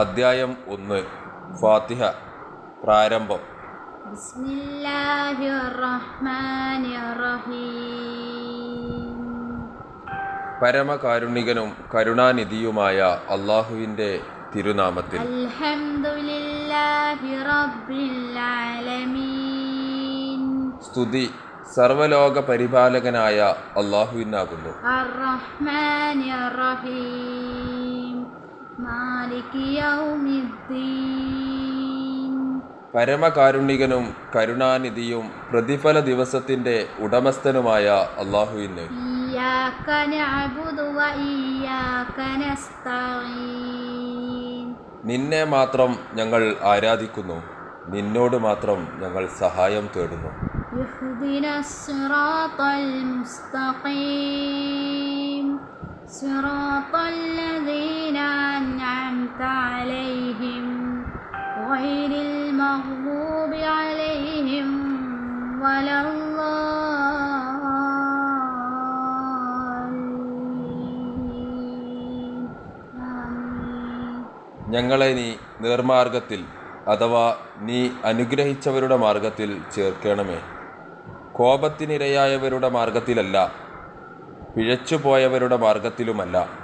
അദ്ധ്യായം ഒന്ന് ഫാത്തിഹ പ്രാരംഭം. പരമകാരുണികനും കരുണാനിധിയുമായ അള്ളാഹുവിന്റെ തിരുനാമത്തിൽ. സ്തുതി സർവലോക പരിപാലകനായ അള്ളാഹുവിനാകുന്നു പരമകാരുണികനും കരുണാനിധിയും പ്രതിഫല ദിവസത്തിന്റെ ഉടമസ്ഥനുമായ അള്ളാഹുവിന്. നിന്നെ മാത്രം ഞങ്ങൾ ആരാധിക്കുന്നു. നിന്നോട് മാത്രം ഞങ്ങൾ സഹായം തേടുന്നു. സിറാത്തൽ غير المغضوب عليهم ولا الضالين آمين ഞങ്ങളെ നീ നേർമാർഗത്തിൽ അഥവാ നീ അനുഗ്രഹിച്ചവരുടെ മാർഗത്തിൽ ചേർക്കണമേ കോപത്തിനിരയായവരുടെ മാർഗത്തിലല്ല പിഴച്ചുപോയവരുടെ മാർഗത്തിലുമല്ല